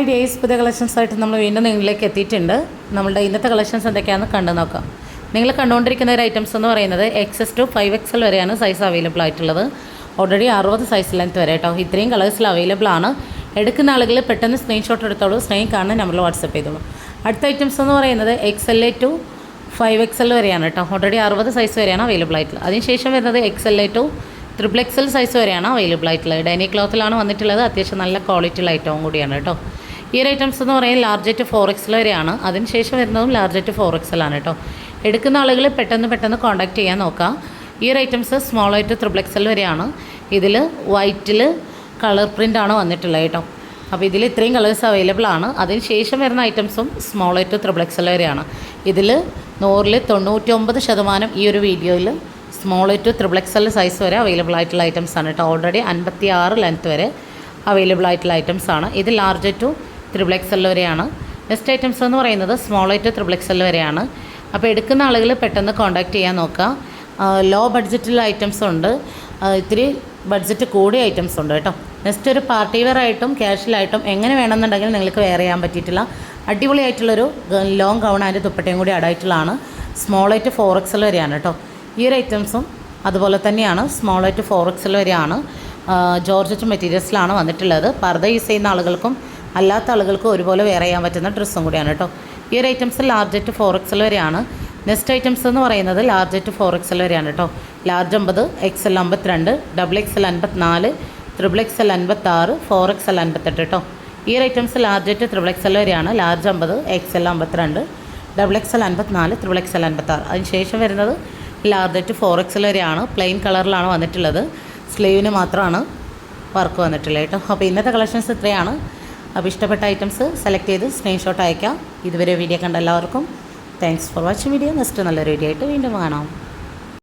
Hi days പുതിയ collections ആയിട്ട് നമ്മൾ വീണ്ടും നിങ്ങളിലേക്ക് എത്തിയിട്ടുണ്ട്. നമ്മളുടെ ഇന്നത്തെ കളക്ഷൻസ് എന്തൊക്കെയാണെന്ന് കണ്ടു നോക്കാം. നിങ്ങൾ കണ്ടുകൊണ്ടിരിക്കുന്ന ഒരു ഐറ്റംസ് എന്ന് പറയുന്നത് എക്സസ് ടു ഫൈവ് എക്സൽ വരെയാണ് സൈസ് അവൈലബിൾ ആയിട്ടുള്ളത്. ഓൾറെഡി അറുപത് സൈസ് ലെങ്ത് വരെ കേട്ടോ. ഇത്രയും കളേഴ്സിൽ അവൈലബിൾ ആണ്. എടുക്കുന്ന ആളുകൾ പെട്ടെന്ന് സ്ക്രീൻഷോട്ട് എടുത്തോളൂ. സ്നേഹം കാണാൻ നമ്മൾ വാട്സപ്പ് ചെയ്തോളൂ. അടുത്ത ഐറ്റംസ് എന്ന് പറയുന്നത് X L A to five X L വരെയാണ് കേട്ടോ. ഓൾറെഡി അറുപത് സൈസ് വരെയാണ് അവൈലബിൾ ആയിട്ടുള്ളത്. അതിനുശേഷം വരുന്നത് X L A to triple XL size വരെയാണ് അവൈലബിൾ ആയിട്ടുള്ളത്. ഡൈനി ക്ലോത്തിലാണ് വന്നിട്ടുള്ളത്. അത്യാവശ്യം നല്ല ക്വാളിറ്റിയുള്ള ഐറ്റവും കൂടിയാണ് കേട്ടോ. ഈ ഒരു ഐറ്റംസ് എന്ന് പറയുന്നത് ലാർജറ്റ് ഫോർ എക്സൽ വരെയാണ്. അതിനുശേഷം വരുന്നതും ലാർജറ്റ് ഫോർ ആണ് കേട്ടോ. എടുക്കുന്ന ആളുകൾ പെട്ടെന്ന് പെട്ടെന്ന് കോൺടാക്ട് ചെയ്യാൻ നോക്കുക ഈ ഒരു ഐറ്റംസ് സ്മോൾ ആയിട്ട് ട്രിപ്പിൾ എക്സൽ വരെയാണ്. ഇതിൽ വൈറ്റിൽ കളർ പ്രിന്റാണ് വന്നിട്ടുള്ളത് കേട്ടോ. അപ്പോൾ ഇതിൽ ഇത്രയും കളേഴ്സ് അവൈലബിൾ ആണ്. അതിന് ശേഷം വരുന്ന ഐറ്റംസും സ്മോൾ ആയിട്ട് ത്രിബിൾ എക്സൽ വരെയാണ്. ഇതിൽ നൂറിൽ തൊണ്ണൂറ്റി ഒമ്പത് ശതമാനം ഈ ഒരു വീഡിയോയിൽ small to triple XL size വരെ അവൈലബിൾ ആയിട്ടുള്ള ഐറ്റംസ് ആണ് കേട്ടോ. ഓൾറെഡി അൻപത്തി ആറ് ലെങ്ത് വരെ അവൈലബിൾ ആയിട്ടുള്ള ഐറ്റംസ് ആണ്. ഇത് ലാർജ് ടു ത്രിബിൾ എക്സൽ വരെയാണ് നെക്സ്റ്റ് ഐറ്റംസ് എന്ന് പറയുന്നത് സ്മോൾ ടു ത്രിബിൾ എക്സൽ വരെയാണ് അപ്പോൾ എടുക്കുന്ന ആളുകൾ പെട്ടെന്ന് കോൺടാക്ട് ചെയ്യാൻ നോക്കുക. ലോ ബഡ്ജറ്റിലുള്ള ഐറ്റംസ് ഉണ്ട്. ഇത്തിരി ബഡ്ജറ്റ് കൂടിയ ഐറ്റംസ് ഉണ്ട് കേട്ടോ. നെക്സ്റ്റ് ഒരു പാർട്ടി വെയർ ആയിട്ടും ക്യാഷിലായിട്ടും എങ്ങനെ വേണമെന്നുണ്ടെങ്കിൽ നിങ്ങൾക്ക് വെയർ ചെയ്യാൻ പറ്റിയിട്ടില്ല. അടിപൊളിയായിട്ടുള്ളൊരു ലോങ് ഗൗൺ അതിന്റെ ദുപ്പട്ടയും കൂടി അടായിട്ടുള്ളതാണ് സ്മോൾ ആയിട്ട് ഫോർ എക്സൽ വരെയാണ് കേട്ടോ. ഈ ഒരു ഐറ്റംസും അതുപോലെ തന്നെയാണ്. സ്മോൾ ആയിട്ട് ഫോർ എക്സൽ വരെയാണ്. ജോർജറ്റ് മെറ്റീരിയൽസിലാണ് വന്നിട്ടുള്ളത്. പർദ്ദ യൂസ് ചെയ്യുന്ന ആളുകൾക്കും അല്ലാത്ത ആളുകൾക്ക് ഒരുപോലെ വെയർ ചെയ്യാൻ പറ്റുന്ന ഡ്രസ്സും കൂടിയാണ് കേട്ടോ ഈ ഒരു items large largest four XL വരെയാണ് നെക്സ്റ്റ് ഐറ്റംസ് എന്ന് പറയുന്നത് ലാർജ് ലാർജറ്റ് ഫോർ എക്സൽ വരെയാണ് കേട്ടോ ലാർജ് അമ്പത് എക്സ് എൽ അമ്പത്തിരണ്ട് ഡബിൾ എക്സ് എൽ അൻപത്തിനാല് ത്രിബിൾ എക്സ് എൽ അൻപത്താറ് ഫോർ എക്സ് എൽ അൻപത്തെട്ട് കേട്ടോ ഈ ഒരു items large largest triple XL വരെയാണ് ലാർജ് അമ്പത് എക്സ് എൽ അമ്പത്തിരണ്ട് ഡബിൾ എക്സ് എൽ അൻപത്തിനാല് ത്രിബിൾ എക്സ് എൽ അൻപത്താറ് അതിന് ശേഷം വരുന്നത് ലാർജറ്റ് ഫോർ എക്സൽ വരെയാണ് പ്ലെയിൻ കളറിലാണ് വന്നിട്ടുള്ളത് സ്ലീവിന് മാത്രമാണ് വർക്ക് വന്നിട്ടുള്ളത് കേട്ടോ അപ്പോൾ ഇന്നത്തെ കളക്ഷൻസ് ഇത്രയാണ് അപ്പോൾ ഇഷ്ടപ്പെട്ട ഐറ്റംസ് സെലക്ട് ചെയ്ത് സ്ക്രീൻഷോട്ട് അയക്കാം ഇതുവരെ വീഡിയോ കണ്ട എല്ലാവർക്കും thanks for watching video next നല്ലൊരു വീഡിയോ ആയിട്ട് വീണ്ടും കാണാം.